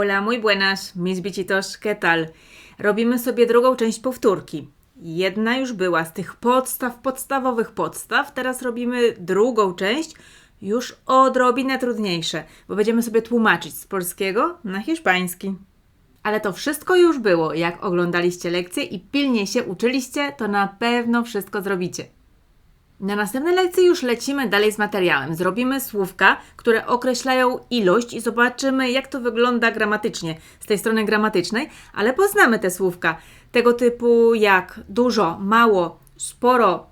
Hola, muy buenas, mis bichitos, ¿qué tal? Robimy sobie drugą część powtórki. Jedna już była z tych podstaw, podstawowych podstaw. Teraz robimy drugą część, już odrobinę trudniejsze, bo będziemy sobie tłumaczyć z polskiego na hiszpański. Ale to wszystko już było. Jak oglądaliście lekcje i pilnie się uczyliście, to na pewno wszystko zrobicie. Na następnej lekcji już lecimy dalej z materiałem. Zrobimy słówka, które określają ilość i zobaczymy, jak to wygląda gramatycznie, z tej strony gramatycznej, ale poznamy te słówka, tego typu jak dużo, mało, sporo,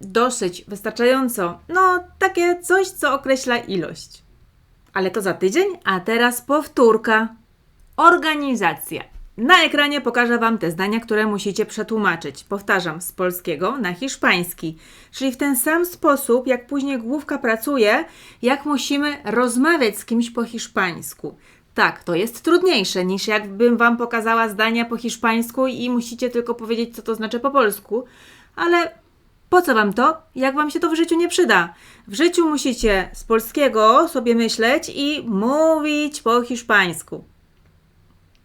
dosyć, wystarczająco. No, takie coś, co określa ilość. Ale to za tydzień, a teraz powtórka. Organizacja. Na ekranie pokażę Wam te zdania, które musicie przetłumaczyć. Powtarzam, z polskiego na hiszpański. Czyli w ten sam sposób, jak później główka pracuje, jak musimy rozmawiać z kimś po hiszpańsku. Tak, to jest trudniejsze niż jakbym Wam pokazała zdania po hiszpańsku i musicie tylko powiedzieć, co to znaczy po polsku. Ale po co Wam to, jak Wam się to w życiu nie przyda? W życiu musicie z polskiego sobie myśleć i mówić po hiszpańsku.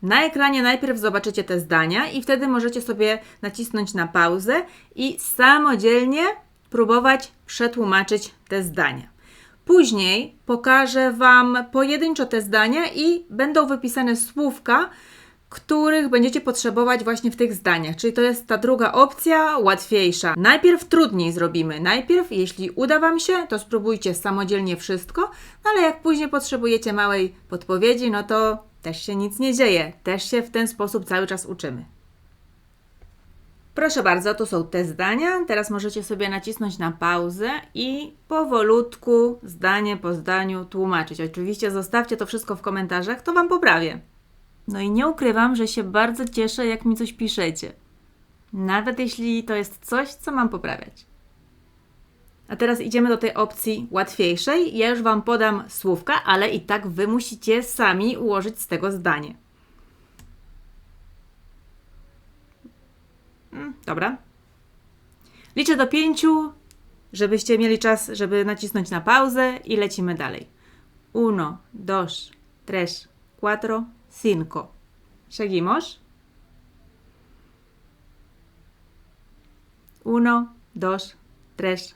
Na ekranie najpierw zobaczycie te zdania i wtedy możecie sobie nacisnąć na pauzę i samodzielnie próbować przetłumaczyć te zdania. Później pokażę Wam pojedynczo te zdania i będą wypisane słówka, których będziecie potrzebować właśnie w tych zdaniach. Czyli to jest ta druga opcja, łatwiejsza. Najpierw trudniej zrobimy. Najpierw, jeśli uda Wam się, to spróbujcie samodzielnie wszystko, no ale jak później potrzebujecie małej podpowiedzi, no to też się nic nie dzieje. Też się w ten sposób cały czas uczymy. Proszę bardzo, to są te zdania. Teraz możecie sobie nacisnąć na pauzę i powolutku, zdanie po zdaniu tłumaczyć. Oczywiście zostawcie to wszystko w komentarzach, to Wam poprawię. No i nie ukrywam, że się bardzo cieszę, jak mi coś piszecie. Nawet jeśli to jest coś, co mam poprawiać. A teraz idziemy do tej opcji łatwiejszej. Ja już Wam podam słówka, ale i tak Wy musicie sami ułożyć z tego zdanie. Mm, Dobra. Liczę do pięciu, żebyście mieli czas, żeby nacisnąć na pauzę i lecimy dalej. Uno, dos, tres, cuatro, cinco. Seguimos. Uno, dos, tres,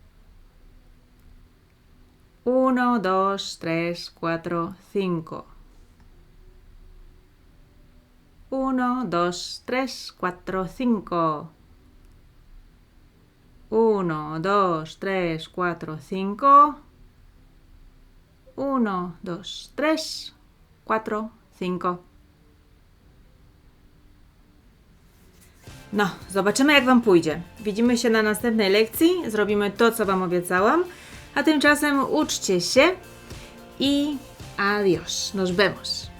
1, 2, 3, 4, 5. 1, 2, 3, 4, 5. 1, 2, 3, 4, 5. 1, 2, 3, 4, 5. No, zobaczymy jak Wam pójdzie. Widzimy się na następnej lekcji. Zrobimy to, co Wam obiecałam a tymczasem uczcie się i adios, nos vemos.